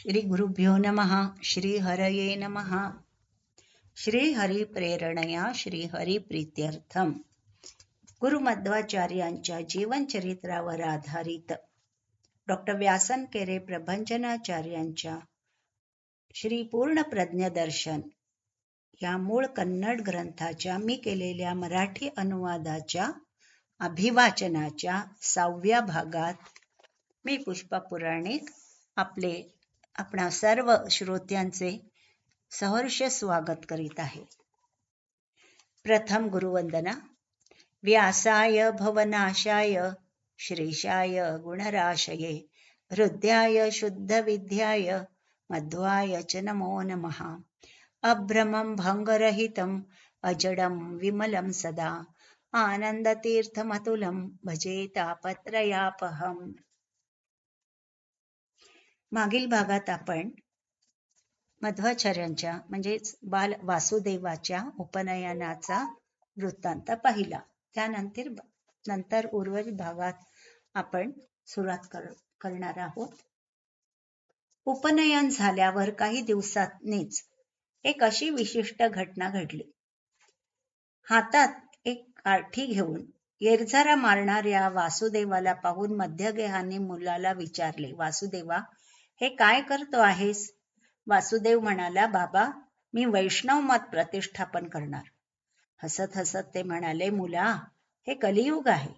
श्री गुरुभ्यो नमः श्रीहरये नमः। श्री हरी प्रेरणया श्री हरी गुरुमध्वाचार्यांच्या जीवनचरित्रावर आधारित डॉक्टर व्यासन केरे प्रभंजनाचार्यांच्या श्री पूर्ण प्रज्ञदर्शन या मूळ कन्नड ग्रंथाच्या मी केलेल्या मराठी अनुवादाच्या अभिवाचनाच्या सहाव्या भागात मी पुष्पा पुराणिक आपले आपणा सर्व श्रोत्यांचे सहर्ष स्वागत करीत आहे. प्रथम गुरुवंदना. व्यासाय भवनाशाय श्रेषाय गुणराशये हृदयाय शुद्धविद्याय मध्वाय च नमो नमः. अभ्रमं भङ्गरहितम् अजडं विमलं सदा. आनन्दतीर्थमतुलं भजे तापत्रयापहम्। मागील भागात आपण मध्वाचार्यांच्या म्हणजेच बाल वासुदेवाच्या उपनयनाचा वृत्तांत पाहिला. त्यानंतर नंतर उर्वरित भागात आपण सुरुवात कर करणार आहोत. उपनयन झाल्यावर काही दिवसांनीच एक अशी विशिष्ट घटना घडली. हातात एक काठी घेऊन येरझारा मारणाऱ्या वासुदेवाला पाहून मध्यगेहाने मुलाला विचारले वासुदेवा हे काय करतो आहेस? वासुदेव म्हणाला बाबा मी वैष्णव मत प्रतिष्ठापन करणार. हसत हसत ते म्हणाले मुला हे कलियुग आहे.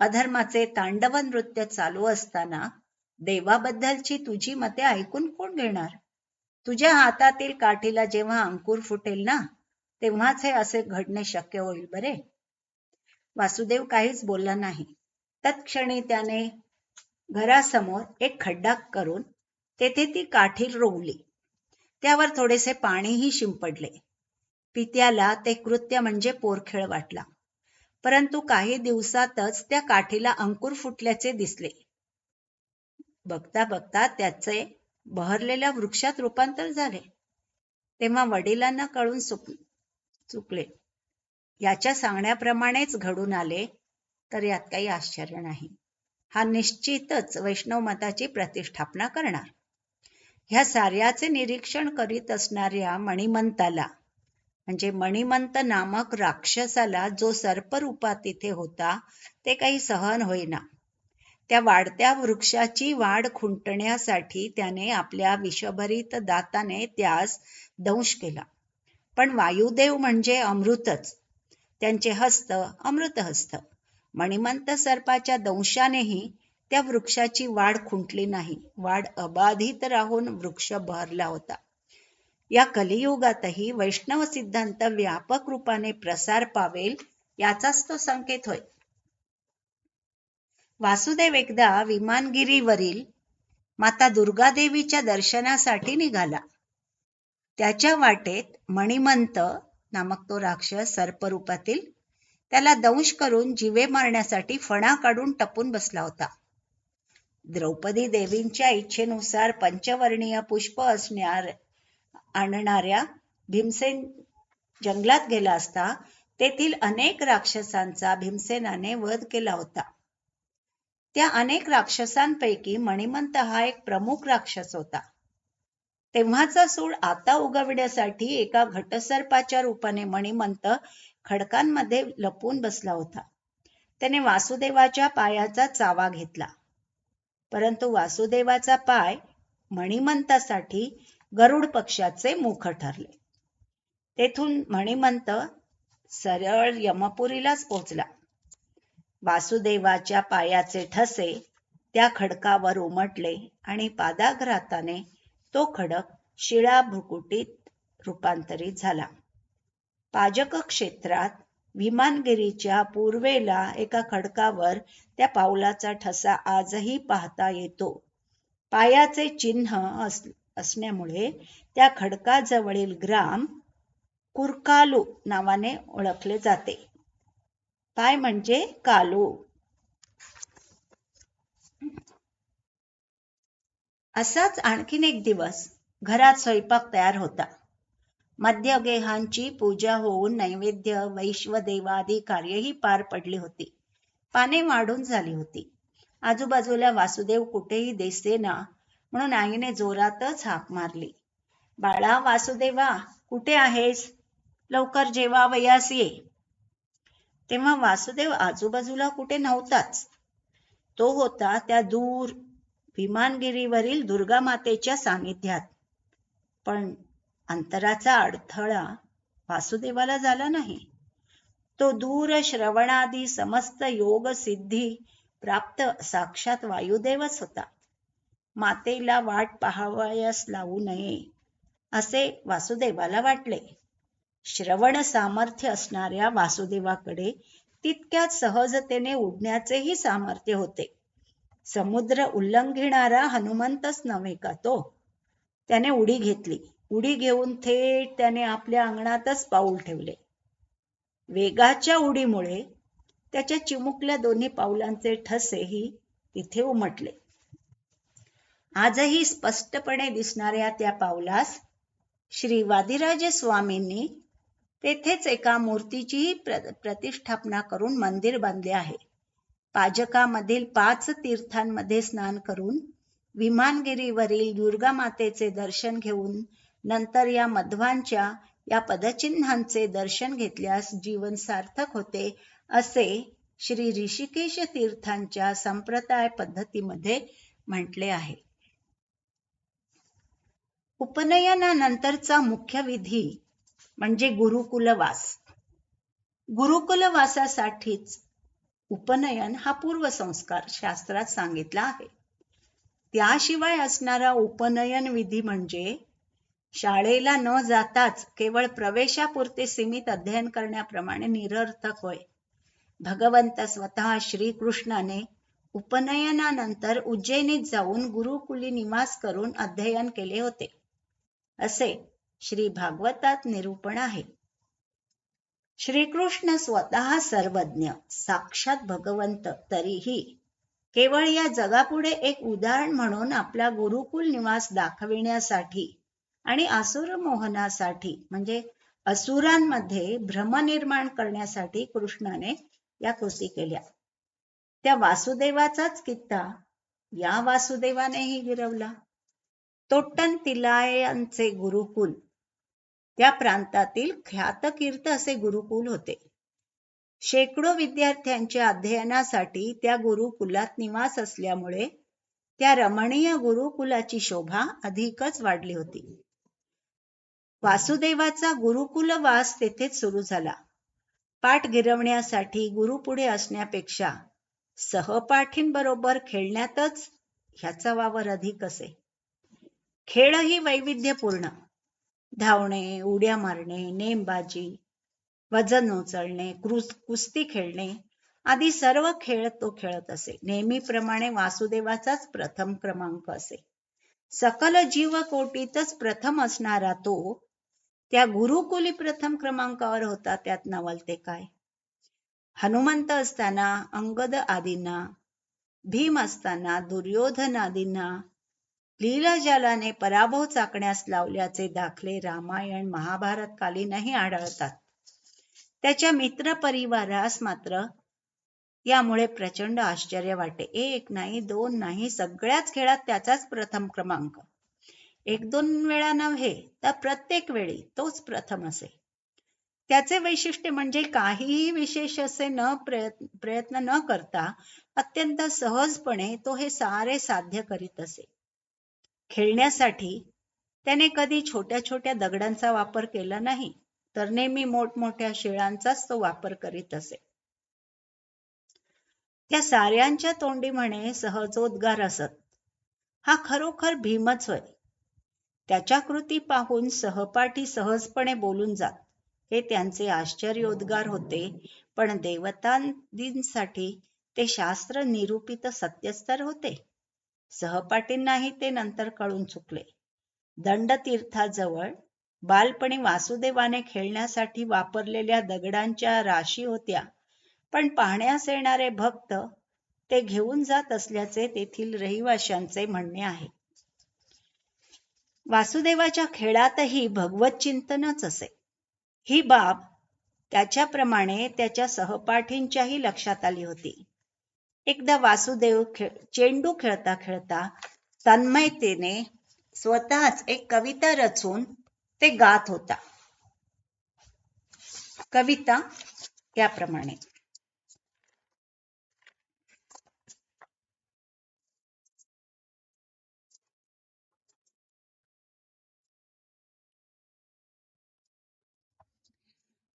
अधर्माचे तांडव नृत्य चालू असताना देवाबद्दलची तुझी मते ऐकून कोण घेणार? तुझ्या हातातील काठीला जेव्हा अंकुर फुटेल ना तेव्हाच हे असे घडणे शक्य होईल बरे. वासुदेव काहीच बोलला नाही. तत्क्षणी त्याने घरासमोर एक खड्डा करून तेथे ती काठी रोवली. त्यावर थोडेसे पाणीही शिंपडले. पित्याला ते कृत्य म्हणजे पोरखेळ वाटला. परंतु काही दिवसातच त्या काठीला अंकुर फुटल्याचे दिसले. बघता बघता त्याचे बहरलेल्या वृक्षात रूपांतर झाले. तेव्हा वडिलांना कळून चुकले. याच्या सांगण्याप्रमाणेच घडून आले तर यात काही आश्चर्य नाही. हा निश्चितच वैष्णव मताची प्रतिष्ठापना करणार. ह्या साऱ्याचे निरीक्षण करीत असणाऱ्या मणिमंताला म्हणजे मणिमंत नामक राक्षसाला जो सर्परूपात तिथे होता ते काही सहन होईना. त्या वाढत्या वृक्षाची वाढ खुंटण्यासाठी त्याने आपल्या विषभरित दाताने त्यास दंश केला. पण वायुदेव म्हणजे अमृतच. त्यांचे हस्त अमृत हस्त मणिमंत सर्पाच्या दंशानेही त्या वृक्षाची वाढ खुंटली नाही. वाढ अबाधित राहून वृक्ष बहरला होता. या कलियुगातही वैष्णव सिद्धांत व्यापक रूपाने प्रसार पावेल याचाच तो संकेत होय. वासुदेव एकदा विमानगिरीवरील माता दुर्गादेवीच्या दर्शनासाठी निघाला. त्याच्या वाटेत मणिमंत नामक तो राक्षस सर्परूपातील त्याला दंश करून जीवे मारण्यासाठी फणा काढून टपून बसला होता. द्रौपदी देवींच्या इच्छेनुसार पंचवर्णीय पुष्प असणार आणणाऱ्या भीमसेन जंगलात गेला असता तेथील अनेक राक्षसांचा भीमसेनाने वध केला होता. त्या अनेक राक्षसांपैकी मणिमंत हा एक प्रमुख राक्षस होता. तेव्हाचा सूड आता उगविण्यासाठी एका घटसर्पाच्या रूपाने मणिमंत खडकांमध्ये लपून बसला होता. त्याने वासुदेवाच्या पायाचा चावा घेतला. परंतु वासुदेवाचा पाय मणिमंतासाठी गरुड पक्षाचे मुख ठरले. तेथून मणिमंत सरळ यमपुरीलाच पोचला वासुदेवाच्या पायाचे ठसे त्या खडकावर उमटले आणि पादाघाताने तो खडक शिळा भुकुटीत रूपांतरित झाला. पाजक क्षेत्रात विमानगिरीच्या पूर्वेला एका खडकावर त्या पावलाचा ठसा आजही पाहता येतो. पायाचे चिन्ह असण्यामुळे त्या खडकाजवळील ग्राम कुरकालू नावाने ओळखले जाते. पाय म्हणजे कालू. असाच आणखीन एक दिवस घरात स्वयंपाक तयार होता. मध्यगेहांची पूजा होऊन नैवेद्य वैश्वदेवादी कार्यही पार पडली होती. पाने वाढून झाली होती. आजूबाजूला वासुदेव कुठेही दिसेना म्हणून आईने जोरातच हाक मारली. बाळा वासुदेवा कुठे आहेस? लवकर जेवावयास ये. तेव्हा वासुदेव आजूबाजूला कुठे नव्हताच. तो होता त्या दूर विमानगिरीवरील दुर्गा मातेच्या सानिध्यात. पण अंतराचा अडथळा वासुदेवाला झाला नाही. तो दूर श्रवणादी समस्त योग सिद्धी प्राप्त साक्षात वायुदेवच होता. मातेला वाट पाहावयास लावू नये असे वासुदेवाला वाटले. श्रवण सामर्थ्य असणाऱ्या वासुदेवाकडे तितक्याच सहजतेने उडण्याचेही सामर्थ्य होते. समुद्र उल्लंघिणारा हनुमंतच नव्हे का तो? त्याने उडी घेतली. उडी घेऊन थेट त्याने आपल्या अंगणातच पाऊल ठेवले. वेगाच्या उडीमुळे त्याच्या चिमुकल्या दोन्ही पावलांचे ठसेही तिथे उमटले. आजही स्पष्टपणे दिसणाऱ्या त्या पावलास श्री वादिराजे स्वामींनी तेथेच एका मूर्तीचीही प्रतिष्ठापना करून मंदिर बांधले आहे. पाजकामधील पाच तीर्थांमध्ये स्नान करून विमानगिरीवरील दुर्गा मातेचे दर्शन घेऊन नंतर या मध्वांच्या या पदचिन्हांचे दर्शन घेतल्यास जीवन सार्थक होते असे श्री ऋषिकेश तीर्थांच्या संप्रदाय पद्धतीमध्ये म्हटले आहे. उपनयनानंतरचा मुख्य विधी म्हणजे गुरुकुलवास गुरुकुलवासासाठीच उपनयन हा पूर्वसंस्कार शास्त्रात सांगितला आहे. त्याशिवाय असणारा उपनयन विधी म्हणजे शाळेला न जाताच केवळ प्रवेशापुरते सीमित अध्ययन करण्याप्रमाणे निरर्थक होय. भगवंत स्वतः श्रीकृष्णाने उपनयनानंतर उज्जैनीत जाऊन गुरुकुली निवास करून अध्ययन केले होते. असे श्री भागवतात निरूपण आहे. श्रीकृष्ण स्वतः सर्वज्ञ साक्षात भगवंत तरीही केवळ या जगापुढे एक उदाहरण म्हणून आपला गुरुकुल निवास दाखविण्यासाठी आणि असुर मोहनासाठी म्हणजे असुरांमध्ये भ्रम निर्माण करण्यासाठी कृष्णाने या कृती केल्या. त्या वासुदेवाचाच कित्ता या वासुदेवानेही गिरवला तोट्टन तिलायांचे गुरुकुल त्या प्रांतातील ख्यातकीर्त असे गुरुकुल होते. शेकडो विद्यार्थ्यांच्या अध्ययनासाठी त्या गुरुकुलात निवास असल्यामुळे त्या रमणीय गुरुकुलाची शोभा अधिकच वाढली होती. वासुदेवाचा गुरुकुलवास तेथेच सुरू झाला. पाठ गिरवण्यासाठी गुरु पुढे असण्यापेक्षा सहपाठींबरोबर खेळण्यातच ह्याचा वावर अधिक असे. खेळही वैविध्यपूर्ण. धावणे उड्या मारणे नेमबाजी वजन उचलणे कुस्ती खेळणे आदी सर्व खेळ तो खेळत असे. नेहमीप्रमाणे वासुदेवाचाच प्रथम क्रमांक असे. सकल जीव कोटीतच प्रथम असणारा तो त्या गुरुकुली प्रथम क्रमांकावर होता त्यात नवलते काय? हनुमंत असताना अंगद आदींना भीम असताना दुर्योधन आदींना लीलाजालाने पराभव चाकण्यास लावल्याचे दाखले रामायण महाभारत कालीनही आढळतात. त्याच्या मित्र परिवारास मात्र यामुळे प्रचंड आश्चर्य वाटे. एक नाही दोन नाही सगळ्याच खेळात त्याचाच प्रथम क्रमांक. एक दोन वेळा नव्हे तर प्रत्येक वेळी तोच प्रथम असे त्याचे वैशिष्ट्य म्हणजे काहीही विशेष असे न प्रयत्न न करता अत्यंत सहजपणे तो हे सारे साध्य करीत असे. खेळण्यासाठी त्याने कधी छोट्या छोट्या दगडांचा वापर केला नाही तर नेहमी मोठमोठ्या शिळांचाच तो वापर करीत असे. त्या साऱ्यांच्या तोंडी म्हणे सहजोद्गार असत. हा खरोखर भीमच होय. त्याच्या कृती पाहून सहपाठी सहजपणे बोलून जात. हे त्यांचे आश्चर्योद्गार होते. पण देवतांसाठी ते शास्त्र निरूपित सत्यस्तर होते. सहपाठींनाही ते नंतर कळून चुकले. दंडतीर्थाजवळ बालपणी वासुदेवाने खेळण्यासाठी वापरलेल्या दगडांच्या राशी होत्या. पण पाहण्यास येणारे भक्त ते घेऊन जात असल्याचे तेथील रहिवाशांचे म्हणणे आहे. वासुदेवाच्या खेळातही भगवत चिंतनच असे. ही बाब त्याच्याप्रमाणे त्याच्या सहपाठींच्याही लक्षात आली होती. एकदा वासुदेव खेळ चेंडू खेळता खेळता तन्मयतेने स्वतःच एक कविता रचून ते गात होता. कविता त्याप्रमाणे.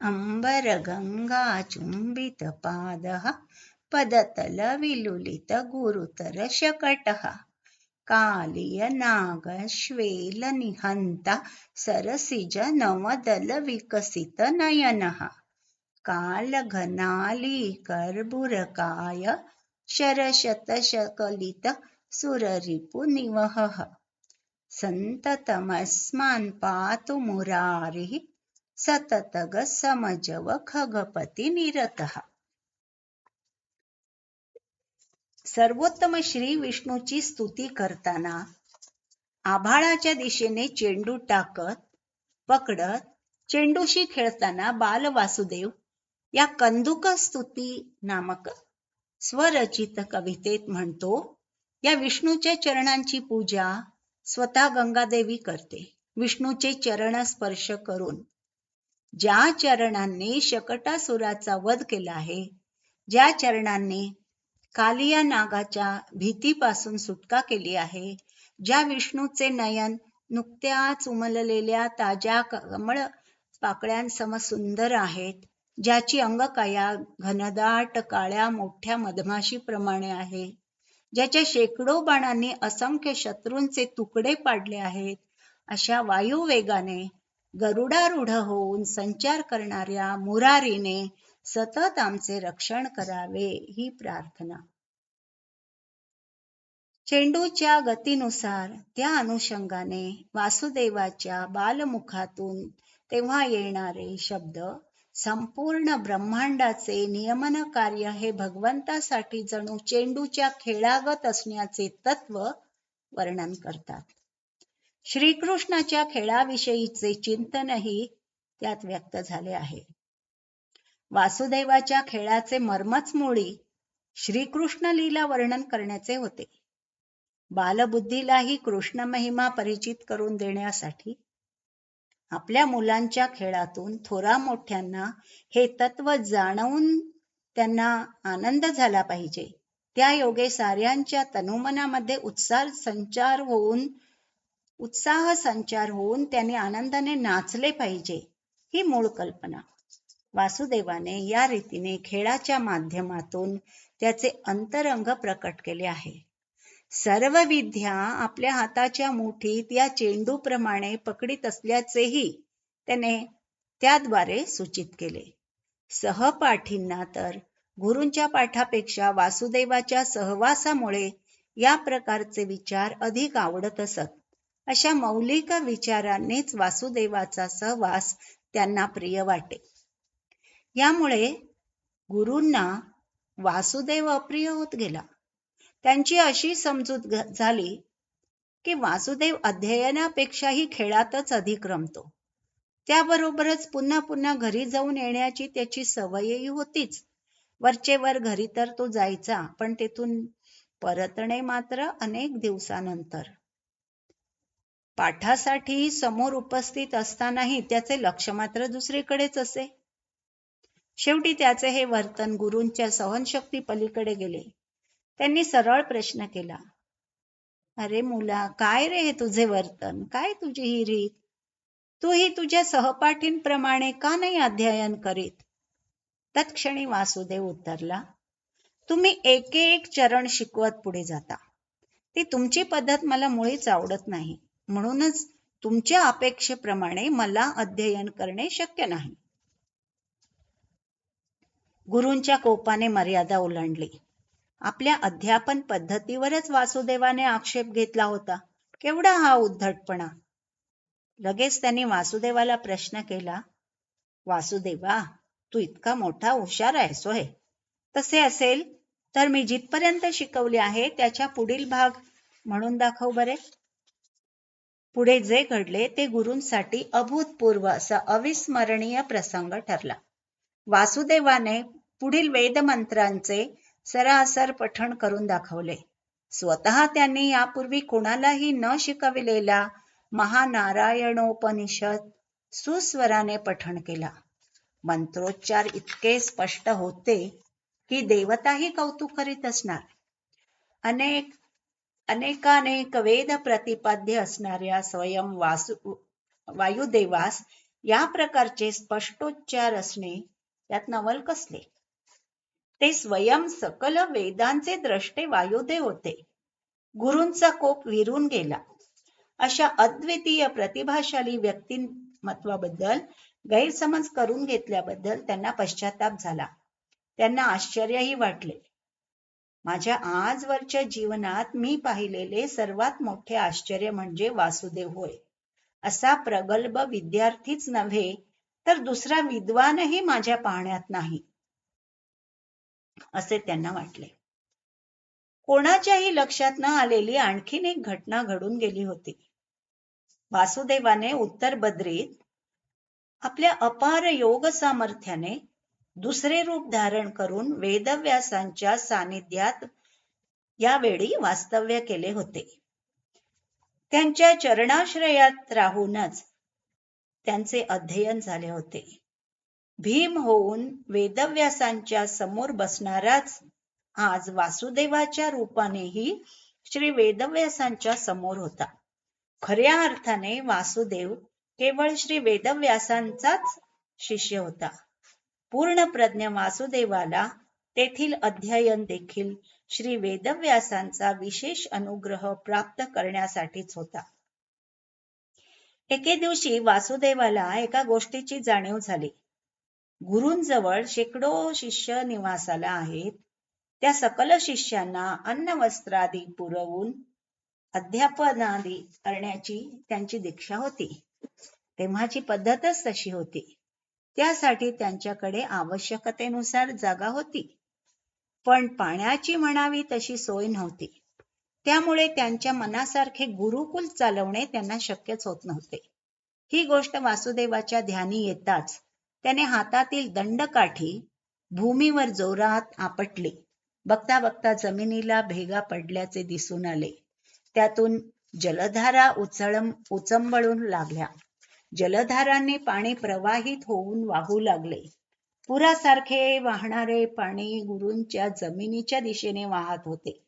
अम्बरगङ्गाचुम्बितपादः पदतलविलुलितगुरुतरशकटः कालीयनागश्वेलनिहन्ता सरसिजनवदलविकसितनयनः कालघनालीकर्बुरकाय शरशतशकलित सुररिपुनिवहः सन्ततमस्मान् पातु मुरारिः सततग समजव खगपती निरत. सर्वोत्तम श्री विष्णूची स्तुती करताना आभाळाच्या दिशेने चेंडू टाकत पकडत चेंडूशी खेळताना बाल वासुदेव या कंदुक स्तुती नामक स्वरचित कवितेत म्हणतो या विष्णूच्या चरणांची पूजा स्वतः गंगादेवी करते. विष्णूचे चरण स्पर्श करून ज्या चरणांनी शकटासुराचा वध केला आहे ज्या चरणांनी कालिया नागाच्या भीतीपासून सुटका केली आहे ज्या विष्णूचे नयन नुकत्याच उमललेल्या ताज्या कमळ पाकळ्यांसम सुंदर आहेत ज्याची अंगकाया घनदाट काळ्या मोठ्या मधमाशीप्रमाणे आहे ज्याच्या शेकडो बाणांनी असंख्य शत्रूंचे तुकडे पाडले आहेत अशा वायुवेगाने गरुडारूढ होऊन संचार करणाऱ्या मुरारीने सतत आमचे रक्षण करावे ही प्रार्थना. चेंडूच्या गतीनुसार त्या अनुषंगाने वासुदेवाच्या बालमुखातून तेव्हा येणारे शब्द संपूर्ण ब्रह्मांडाचे नियमन कार्य हे भगवंतासाठी जणू चेंडूच्या खेळागत असण्याचे तत्व वर्णन करतात. श्रीकृष्णाच्या खेळाविषयीचे चिंतनही त्यात व्यक्त झाले आहे. वासुदेवाच्या खेळाचे मर्मच मुळी श्रीकृष्ण लीला वर्णन करण्याचे होते. बालबुद्धीलाही कृष्ण महिमा परिचित करून देण्यासाठी आपल्या मुलांच्या खेळातून थोरा मोठ्यांना हे तत्व जाणवून त्यांना आनंद झाला पाहिजे. त्या योगे साऱ्यांच्या तनुमनामध्ये उत्साह संचार होऊन उत्साह संचार होऊन त्याने आनंदाने नाचले पाहिजे ही मूळ कल्पना. वासुदेवाने या रीतीने खेळाच्या माध्यमातून त्याचे अंतरंग प्रकट केले आहे. सर्व विद्या आपल्या हाताच्या मुठीत या चेंडूप्रमाणे पकडीत असल्याचेही त्याने त्याद्वारे सूचित केले. सहपाठींना तर गुरूंच्या पाठापेक्षा वासुदेवाच्या सहवासामुळे या प्रकारचे विचार अधिक आवडत असत. अशा मौलिक विचारांनीच वासुदेवाचा सहवास त्यांना प्रिय वाटे. यामुळे गुरूंना वासुदेव अप्रिय होत गेला. त्यांची अशी समजूत झाली की वासुदेव अध्ययनापेक्षाही खेळातच अधिक रमतो. त्याबरोबरच पुन्हा पुन्हा घरी जाऊन येण्याची त्याची सवयही होतीच. वरचे वर घरी तर तो जायचा पण तेथून परतणे मात्र अनेक दिवसानंतर. पाठासाठी समोर उपस्थित असतानाही त्याचे लक्ष मात्र दुसरीकडेच असे. शेवटी त्याचे हे वर्तन गुरूंच्या सहनशक्ती पलीकडे गेले. त्यांनी सरळ प्रश्न केला अरे मुला काय रे हे तुझे वर्तन? काय तुझी ही रीत? तू ही तुझ्या सहपाठींप्रमाणे का नाही अध्ययन करीत? तत्क्षणी वासुदेव उत्तरला तुम्ही एक एक चरण शिकवत पुढे जाता. ती तुमची पद्धत मला मुळीच आवडत नाही. म्हणूनच तुमच्या अपेक्षेप्रमाणे मला अध्ययन करणे शक्य नाही. गुरूंच्या कोपाने मर्यादा ओलांडली. आपल्या अध्यापन पद्धतीवरच वासुदेवाने आक्षेप घेतला होता. केवढा हा उद्धटपणा. लगेच त्यांनी वासुदेवाला प्रश्न केला वासुदेवा तू इतका मोठा हुशार आहेस होय. तसे असेल तर मी जिथपर्यंत शिकवले आहे त्याच्या पुढील भाग म्हणून दाखव बरे. पुढे जे घडले ते गुरूंसाठी अभूतपूर्व असा अविस्मरणीय प्रसंग ठरला. वासुदेवाने पुढील वेदमंत्रांचे सरासर पठण करून दाखवले. स्वतः त्यांनी यापूर्वी कोणालाही न शिकविलेला महानारायणोपनिषद सुस्वराने पठण केला. मंत्रोच्चार इतके स्पष्ट होते की देवताही कौतुक करीत असणार. अनेक अनेकानेक वेद प्रतिपाद्य असणाऱ्या स्वयं वासु वायुदेवास या प्रकारचे स्पष्टोच्चार असणे यात नवल कसले? ते स्वयं सकल वेदांचे द्रष्टे वायुदेव होते. गुरूंचा कोप विरून गेला. अशा अद्वितीय प्रतिभाशाली व्यक्तिमत्वाबद्दल गैरसमज करून घेतल्याबद्दल त्यांना पश्चाताप झाला. त्यांना आश्चर्यही वाटले. माझ्या आजवरच्या जीवनात मी पाहिलेले सर्वात मोठे आश्चर्य म्हणजे वासुदेव होय. असा प्रगल्भ विद्यार्थीच नव्हे तर दुसरा विद्वानही माझ्या पाहण्यात नाही. असे त्यांना वाटले. कोणाच्याही लक्षात न आलेली आणखीन एक घटना घडून गेली होती. वासुदेवाने उत्तर बद्रीत आपल्या अपार योग सामर्थ्याने दुसरे रूप धारण करून वेदव्यासांच्या सानिध्यात यावेळी वास्तव्य केले होते. त्यांच्या चरणाश्रयात राहूनच त्यांचे अध्ययन झाले होते. भीम होऊन वेदव्यासांच्या समोर बसणाराच आज वासुदेवाच्या रूपानेही श्री वेदव्यासांच्या समोर होता. खऱ्या अर्थाने वासुदेव केवळ श्री वेदव्यासांचाच शिष्य होता. पूर्ण प्रज्ञ वासुदेवाला तेथील अध्ययन देखील श्री वेदव्यासांचा विशेष अनुग्रह प्राप्त करण्यासाठीच होता. एके दिवशी वासुदेवाला एका गोष्टीची जाणीव झाली. गुरूंजवळ शेकडो शिष्य निवासाला आहेत. त्या सकल शिष्यांना अन्न वस्त्रादी पुरवून अध्यापनादी करण्याची त्यांची दीक्षा होती. तेव्हाची पद्धतच तशी होती. त्यासाठी त्यांच्याकडे आवश्यकतेनुसार जागा होती. पण पाण्याची म्हणावी तशी सोय नव्हती. त्यामुळे त्यांच्या मनासारखे गुरुकुल चालवणे त्यांना शक्यच होत नव्हते. ही गोष्ट वासुदेवाच्या ध्यानी येताच त्याने हातातील दंडकाठी भूमीवर जोरात आपटली. बघता बघता जमिनीला भेगा पडल्याचे दिसून आले. त्यातून जलधारा उचळम उचंबळून लागल्या. जलधारांनी पाणी प्रवाहित होऊन वाहू लागले. पुरासारखे वाहणारे पाणी गुरूंच्या जमिनीच्या दिशेने वाहत होते.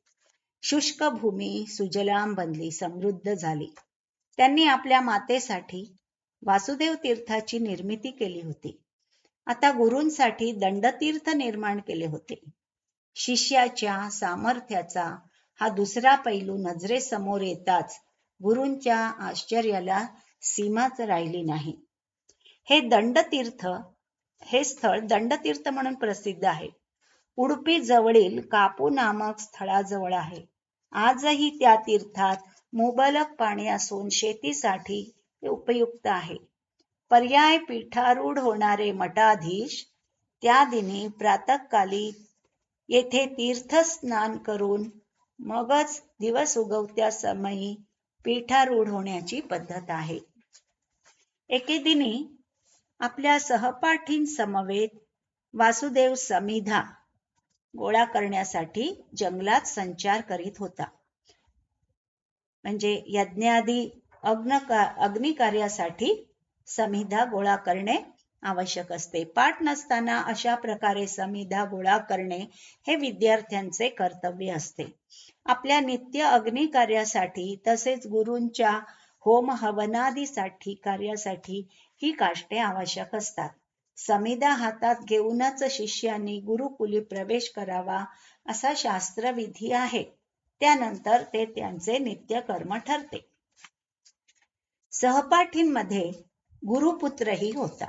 शुष्क भूमी सुजलाम बनली समृद्ध झाली. त्यांनी आपल्या मातेसाठी वासुदेव तीर्थाची निर्मिती केली होती. आता गुरूंसाठी दंडतीर्थ निर्माण केले होते. शिष्याच्या सामर्थ्याचा हा दुसरा पैलू नजरेसमोर येताच गुरूंच्या आश्चर्याला सीमाच राहिली नाही. हे दंडतीर्थ हे स्थळ दंडतीर्थ म्हणून प्रसिद्ध आहे. उडपी जवळील कापू नामक स्थळाजवळ आहे. आजही त्या तीर्थात मुबलक पाणी असून शेतीसाठी उपयुक्त आहे. पर्याय पीठारूढ होणारे मठाधीश त्या दिनी प्रातकाली येथे तीर्थस्नान करून मगच दिवस उगवत्या समयी पीठारूढ होण्याची पद्धत आहे. एके दिनी आपल्या सहपाठीं समवेत वासुदेव समिधा गोळा करण्यासाठी जंगलात संचार करीत होता. म्हणजे यज्ञादी अग्न अग्निकार्यासाठी समिधा गोळा करणे आवश्यक असते. पाठ नसताना अशा प्रकारे समिधा गोळा करणे हे विद्यार्थ्यांचे कर्तव्य असते. आपल्या नित्य अग्निकार्यासाठी तसेच गुरूंच्या होम हवनादीसाठी कार्यासाठी ही काष्टे आवश्यक असतात. समिधा हातात घेऊनच शिष्यांनी गुरुकुली प्रवेश करावा असा शास्त्रविधी आहे. त्यानंतर ते त्यांचे नित्य कर्म ठरते. सहपाठींमध्ये गुरुपुत्रही होता.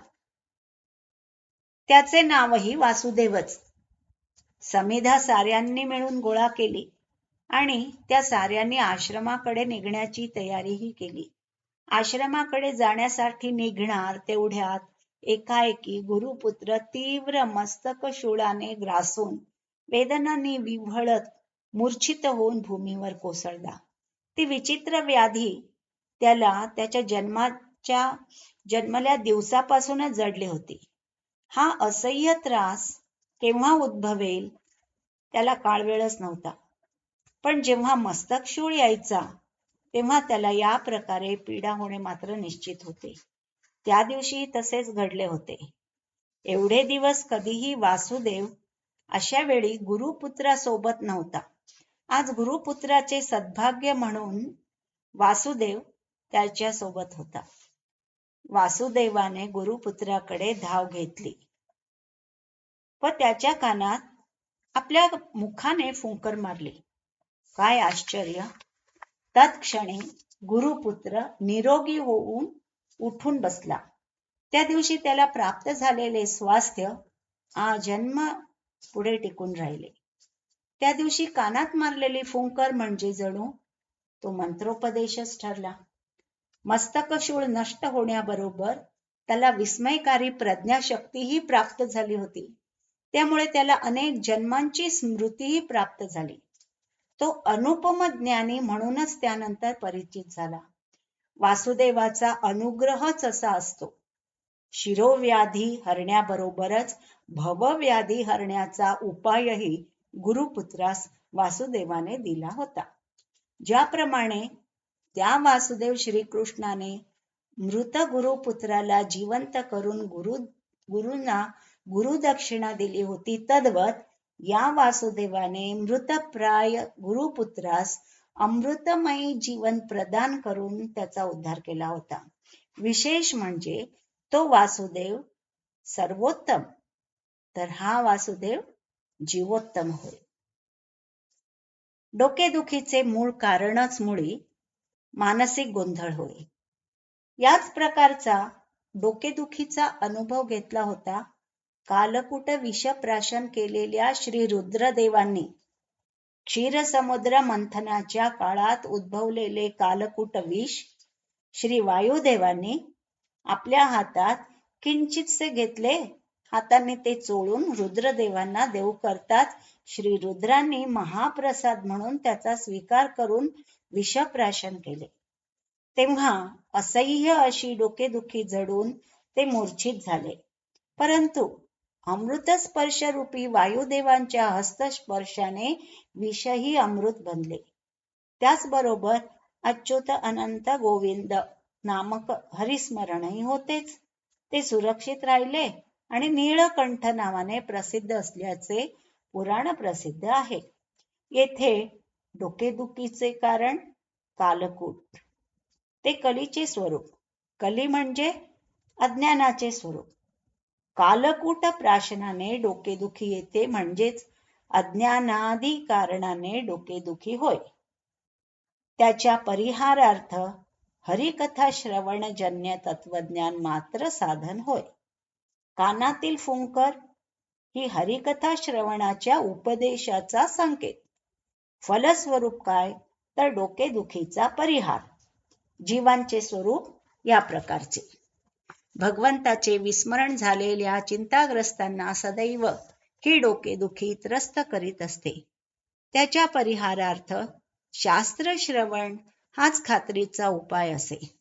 त्याचे नावही वासुदेवच. समिधा साऱ्यांनी मिळून गोळा केली. आणि त्या साऱ्यांनी आश्रमाकडे निघण्याची तयारीही केली. आश्रमाकडे जाण्यासाठी निघणार तेवढ्यात एकाएकी गुरुपुत्र तीव्र मस्तक शूळाने ग्रासून वेदनांनी विव्हळत मूर्छित होऊन भूमीवर कोसळला. ती विचित्र व्याधी त्याला त्याच्या जन्माच्या जन्मल्या दिवसापासूनच जडली होती. हा असह्य त्रास केव्हा उद्भवेल त्याला काळवेळच नव्हता. पण जेव्हा मस्तक शूळ यायचा तेव्हा त्याला या प्रकारे पीडा होणे मात्र निश्चित होते. त्या दिवशी तसेच घडले होते. एवढे दिवस कधीही वासुदेव अशा वेळी गुरुपुत्रासोबत नव्हता. आज गुरुपुत्राचे सद्भाग्य म्हणून वासुदेव त्याच्या सोबत होता. वासुदेवाने गुरुपुत्राकडे धाव घेतली व त्याच्या कानात आपल्या मुखाने फुंकर मारली. काय आश्चर्य? तत्क्षणी गुरुपुत्र निरोगी होऊन उठून बसला. त्या दिवशी त्याला प्राप्त झालेले स्वास्थ्य जन्म पुढे टिकून राहिले. त्या दिवशी कानात मारलेली फुंकर म्हणजे जणू तो मंत्रोपदेशच ठरला. मस्तकशूळ नष्ट होण्याबरोबर त्याला विस्मयकारी प्रज्ञाशक्तीही प्राप्त झाली होती. त्यामुळे त्याला अनेक जन्मांची स्मृतीही प्राप्त झाली. तो अनुपम ज्ञानी म्हणूनच त्यानंतर परिचित झाला. वासुदेवाचा अनुग्रहच असा असतो. शिरोव्याधी हरण्याबरोबरच भवव्याधी हरण्याचा उपायही गुरुपुत्रास वासुदेवाने दिला होता. ज्याप्रमाणे त्या वासुदेव श्रीकृष्णाने मृत गुरुपुत्राला जिवंत करून गुरु गुरुंना गुरुदक्षिणा दिली होती तद्वत या वासुदेवाने मृतप्राय गुरुपुत्रास अमृतमय जीवन प्रदान करून त्याचा उद्धार केला होता. विशेष म्हणजे तो वासुदेव सर्वोत्तम. तर हा वासुदेव जीवोत्तम होय. डोकेदुखीचे मूळ कारणच मुळी मानसिक गोंधळ होय. याच प्रकारचा डोकेदुखीचा अनुभव घेतला होता कालकुट विषप्राशन केलेल्या श्री रुद्रदेवांनी क्षीरसमुद्र मंथनाच्या काळात उद्भवलेले कालकुट विष श्री वायुदेवांनी आपल्या हातात किंचितसे घेतले. हाताने ते चोळून रुद्रदेवांना देऊ करतात. श्री रुद्रांनी महाप्रसाद म्हणून त्याचा स्वीकार करून विषप्राशन केले. तेव्हा असह्य अशी डोकेदुखी जडून ते मूर्छित झाले. परंतु अमृतस्पर्श रूपी वायुदेवांच्या हस्तस्पर्शाने विषही अमृत बनले. त्याचबरोबर अच्युत अनंत गोविंद नामक हरिस्मरणही होतेच. ते सुरक्षित राहिले आणि नीळकंठ नावाने प्रसिद्ध असल्याचे पुराण प्रसिद्ध आहे. येथे डोकेदुखीचे कारण कालकूट. ते कलीचे स्वरूप. कली म्हणजे अज्ञानाचे स्वरूप. कालकूट प्राशनाने डोकेदुखी येते म्हणजेच अज्ञानादी कारणाने डोकेदुखी होय. त्याच्या परिहारार्थ हरिकथा श्रवणजन्य तत्वज्ञान मात्र साधन होय. कानातील फुंकर ही हरिकथा श्रवणाच्या उपदेशाचा संकेत. फलस्वरूप काय तर डोकेदुखीचा परिहार. जीवांचे स्वरूप या प्रकारचे. भगवंताचे विस्मरण झालेल्या चिंताग्रस्तांना सदैव ही डोकेदुखी त्रस्त करीत असते. त्याच्या परिहारार्थ शास्त्र श्रवण हाच खात्रीचा उपाय असे.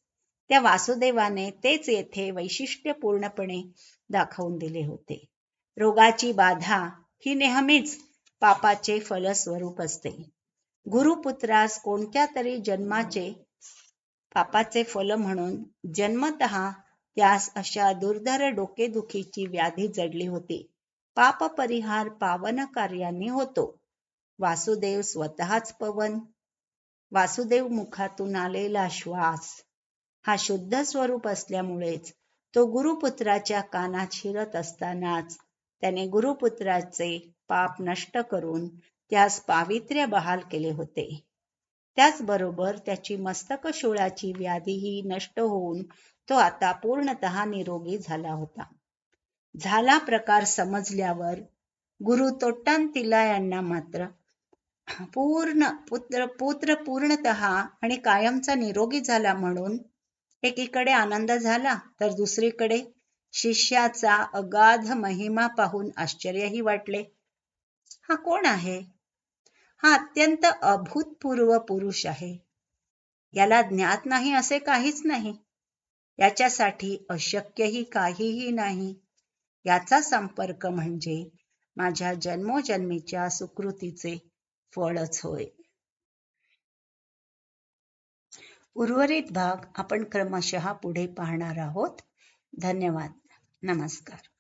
त्या वासुदेवाने तेच येथे वैशिष्ट्यपूर्णपणे दाखवून दिले होते. रोगाची बाधा ही नेहमीच पापाचे फलस्वरूप असते. गुरुपुत्रास कोणत्या तरी जन्माचे पापाचे फल म्हणून जन्मत त्यास अशा दुर्धर डोकेदुखीची व्याधी जडली होती. पाप परिहार पावन कार्याने होतो. वासुदेव स्वतःच पवन. वासुदेव मुखातून आलेला श्वास. हा शुद्ध स्वरूप असल्यामुळेच तो गुरुपुत्राच्या कानात शिरत असतानाच त्याने गुरुपुत्राचे पाप नष्ट करून त्यास पावित्र्य बहाल केले होते. त्याचबरोबर त्याची मस्तक शूळाची व्याधीही नष्ट होऊन तो आता पूर्णत निरोगी झाला होता. झाला प्रकार समजल्यावर गुरु तिला यांना मात्र पूर्ण पुत्र पुत्र पूर्णत आणि कायमचा निरोगी झाला म्हणून एकीकडे आनंद झाला तर दुसरीकडे शिष्याचा अगाध महिमा पाहून आश्चर्यही वाटले. हा कोण आहे? हा अत्यंत अभूतपूर्व पुरुष आहे. याला ज्ञात नाही असे काहीच नाही. याच्यासाठी अशक्यही काहीही नाही. याचा संपर्क म्हणजे माझ्या जन्मोजन्मीच्या सुकृतीचे फळच होय. उर्वरित भाग आपण क्रमशः पुढे पाहणार आहोत. धन्यवाद. नमस्कार.